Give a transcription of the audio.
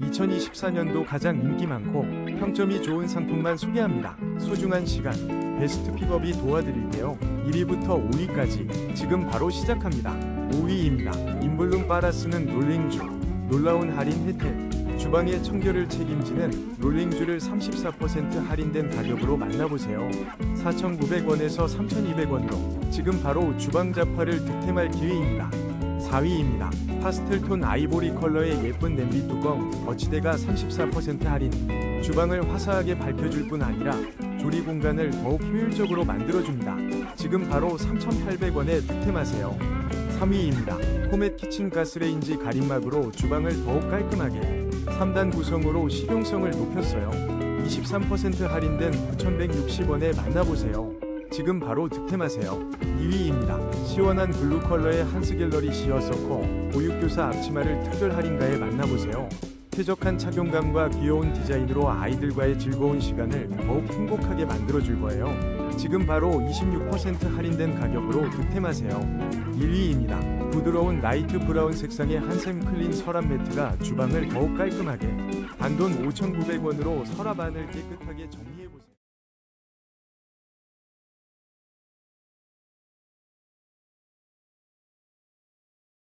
2024년도 가장 인기 많고 평점이 좋은 상품만 소개합니다. 소중한 시간, 베스트 픽업이 도와드릴게요. 1위부터 5위까지 지금 바로 시작합니다. 5위입니다. 인블룸 빨아쓰는 롤링주. 놀라운 할인 혜택. 주방의 청결을 책임지는 롤링주를 34% 할인된 가격으로 만나보세요. 4,900원에서 3,200원으로 지금 바로 주방 잡화를 득템할 기회입니다. 4위입니다. 파스텔톤 아이보리 컬러의 예쁜 냄비 뚜껑 거치대가 34% 할인. 주방을 화사하게 밝혀줄 뿐 아니라 조리 공간을 더욱 효율적으로 만들어줍니다. 지금 바로 3,800원에 득템하세요. 3위입니다. 코멧 키친 가스레인지 가림막으로 주방을 더욱 깔끔하게 3단 구성으로 실용성을 높였어요. 23% 할인된 9,160원에 만나보세요. 지금 바로 득템하세요. 2위입니다. 시원한 블루 컬러의 한스 갤러리 시어 서커 보육교사 앞치마를 특별 할인가에 만나보세요. 쾌적한 착용감과 귀여운 디자인으로 아이들과의 즐거운 시간을 더욱 행복하게 만들어줄 거예요. 지금 바로 26% 할인된 가격으로 득템하세요. 1위입니다. 부드러운 라이트 브라운 색상의 한샘 클린 서랍 매트가 주방을 더욱 깔끔하게 단돈 5,900원으로 서랍 안을 깨끗하게 정리